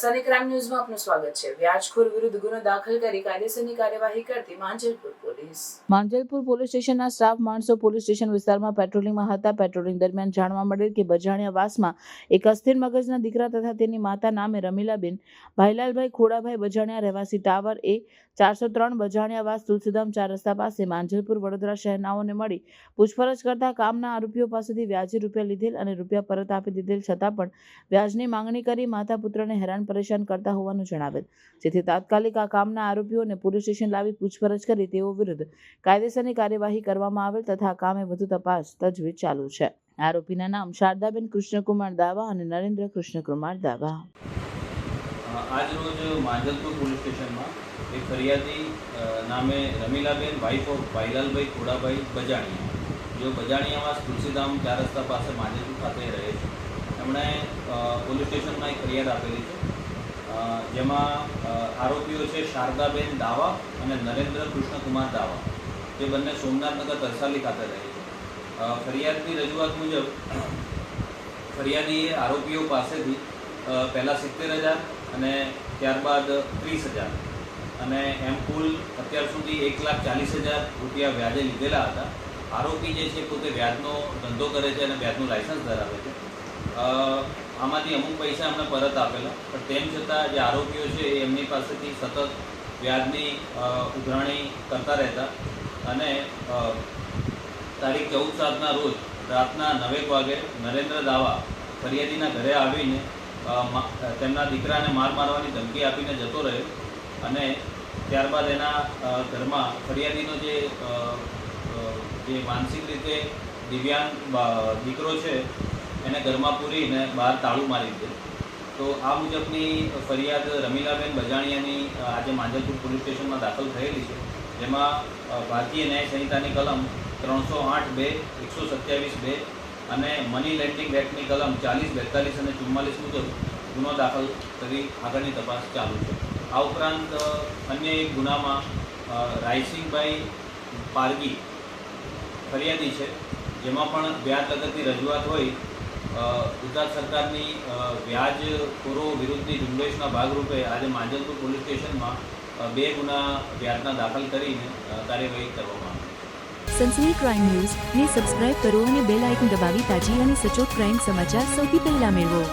Crime ન્યૂઝમાં આપનું સ્વાગત છે. વ્યાજખોર વિરુદ્ધ ગુનો દાખલ કરી કાયદેસરની કાર્યવાહી કરતી માંજલપુર પોલીસ. માંજલપુર પોલીસ સ્ટેશનના સ્ટાફ માણસો પોલીસ સ્ટેશન વિસ્તારમાં પેટ્રોલિંગમાં હતા. પેટ્રોલિંગ દરમિયાન જાણવા મળેલ કે બજાણિયા વાસમાં એક અસ્થિર મગજના દીકરા તથા તેની માતા નામે રમીલાબેન, ભાઈલાલભાઈ ખોડાભાઈ બજાણિયા રહેવાસી ટાવર એ ચારસો ત્રણ બજાણિયા વાસ તુલસીધામ ચાર રસ્તા પાસે માંજલપુર વડોદરા શહેરનાઓને મળી પૂછપરછ કરતા કામના આરોપીઓ પાસેથી વ્યાજે રૂપિયા લીધેલ અને રૂપિયા પરત આપી દીધેલ છતાં પણ વ્યાજની માંગણી કરી માતા પુત્રને હેરાન પરેશાન કરતા હોવાનું જણાવેલ. જેથી તાત્કાલિક આ કામના આરોપીઓને પોલીસ સ્ટેશન લાવી પૂછપરછ કરી તેઓ વિરુદ્ધ કાયદેસરની કાર્યવાહી કરવામાં આવેલ તથા કામે વધુ તપાસ તજવીજ ચાલુ છે. આરોપીના નામ શારદાબેન કૃષ્ણકુમાર દાવા અને નરેન્દ્ર કૃષ્ણકુમાર દાવા. આજરોજ માંજલપુર પોલીસ સ્ટેશનમાં એક ફરિયાદી નામે રમીલાબેન વાઇફ ઓફ ભાઈલાલભાઈ ખોડાભાઈ બજાણીયા, જેઓ બજાણીયામાં તુલસીધામ ચાર રસ્તા પાસે માંજલપુર ખાતે રહે છે. એમણે પોલીસ સ્ટેશનમાં એક ફરિયાદ આપેલી છે. જેમાં આરોપીઓ છે શારદાબેન દાવા અને નરેન્દ્ર કૃષ્ણકુમાર દાવા. જે બંને સોમનાથનગર તરસાલી ખાતે રહે છે. ફરિયાદની રજૂઆત મુજબ, ફરિયાદીએ આરોપીઓ પાસેથી પહેલાં સિત્તેર હજાર અને ત્યારબાદ ત્રીસ હજાર અને એમ કુલ અત્યાર સુધી એક લાખ ચાલીસ હજાર રૂપિયા વ્યાજે લીધેલા હતા. આરોપી જે છે પોતે વ્યાજનો ધંધો કરે છે અને વ્યાજનું લાયસન્સ ધરાવે છે. આમાંથી અમુક પૈસા એમને પરત આપેલા. પણ તેમ છતાં જે આરોપીઓ છે એ એમની પાસેથી સતત વ્યાજની ઉધરાણી કરતા રહેતા. અને તારીખ ચૌદ સાતના રોજ રાતના નવેક વાગે નરેન્દ્ર દાવા ફરિયાદીના ઘરે આવીને તેમના દીકરાને માર મારવાની ધમકી આપીને જતો રહ્યો. અને ત્યારબાદ એના ઘરમાં ફરિયાદીનો જે માનસિક રીતે દિવ્યાંગ દીકરો છે એને ઘરમાં પૂરીને બહાર તાળું મારી દીધું. તો આ મુજબની ફરિયાદ રમીલાબેન બજાણિયાની આજે માંજલપુર પોલીસ સ્ટેશનમાં દાખલ થયેલી છે. જેમાં ભારતીય ન્યાય સંહિતાની કલમ ત્રણસો આઠ બે, એકસો સત્યાવીસ બે અને મની લેન્ડિંગ એક્ટની કલમ ચાલીસ, બેતાલીસ અને ચુમ્માલીસ મુજબ ગુનો દાખલ કરી આગળની તપાસ ચાલુ છે. આ ઉપરાંત અન્ય એક ગુનામાં રાયસિંગભાઈ પારગી ફરિયાદી છે, જેમાં પણ વ્યાજ લગતની રજૂઆત હોય ગુજરાત સરકારની વ્યાજ વ્યાજખોરો વિરુદ્ધની ઝુંબેશના ભાગરૂપે આજે માંજલપુર પોલીસ સ્ટેશનમાં બે ગુના વ્યાજના દાખલ કરીને કાર્યવાહી કરવામાં આવી સનસની ક્રાઇમ ન્યૂઝ ને સબસ્ક્રાઇબ કરો અને બેલ આઇકન દબાવી તાજી અને સચોટ ક્રાઇમ સમાચાર સૌથી પહેલા મેળવો.